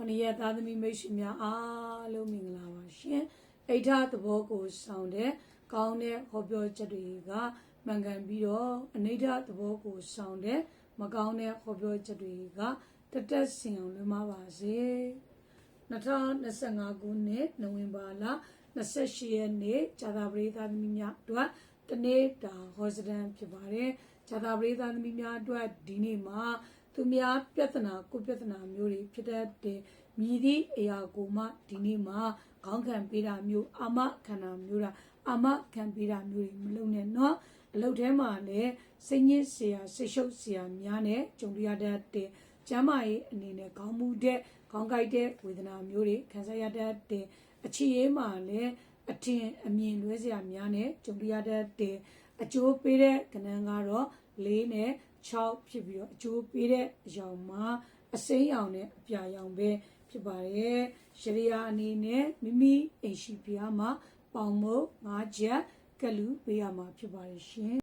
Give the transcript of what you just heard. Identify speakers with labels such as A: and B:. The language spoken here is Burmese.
A: ခொနည်းသားသမီးမိတ်ဆွေများအားလုံးမင်္ဂလာပါရှင်အိဋ္ဌသဘောကိုဆောင်တဲ့ကောင်းတဲ့ဟောပြောချက်တွေကမှန်ကန်ပြီးတော့အနိဋ္ဌသဘောကိုဆောင်တဲ့မကောင်းတဲ့ဟောပြောချက်တွေကတတက်စင်အောင်လွှမ်းမပါစေ2025ခုနှစ်နိုဝင်ဘာလ28ရက်နေ့ဇာတာပရိသတ်သမီးများအတွက်တနေ့တာဟောစတန်ဖြစ်ပါတယ်ဇာတာပရိသတ်သမီးများအတွက်ဒီနေ့မှာ သူများပြဿနာကိုပြဿနာမျိုးတွေဖြစ်တတ်တဲ့မြည်သည့်အရာကိုမှဒီနေ့မှခေါင်းခံပေးတာမျိုးအာမခံတာမျိုးတာအာမခံပေးတာမျိုးတွေမလုပ်နဲ့နော်အလုပ်ထဲမှာလည်းစိတ်ညစ်စရာစိတ်ရှုပ်စရာများနဲ့ကြုံရတတ်တဲ့ကျမ်းမာရေးအနေနဲ့ခေါင်းမူတဲ့ခေါင်းကိုက်တဲ့ဝေဒနာမျိုးတွေခံစားရတတ်တဲ့အခြေရေးမှာလည်းအထင်အမြင်လွဲစရာများနဲ့ကြုံရတတ်တဲ့အကျိုးပေးတဲ့ကဏ္ဍကတော့လေးနဲ့ 6ဖြစ်ပြီးတော့အကျိုးပေးတဲ့အရောင်မှာအစိမ်းရောင်နဲ့အပြာရောင်ပဲဖြစ်ပါတယ်။ရှရိယာအနေနဲ့မိမိအိမ်ရှိပြားမှာပေါင်မုတ်၅ချက်ကလူပေးရမှာဖြစ်ပါတယ်ရှင်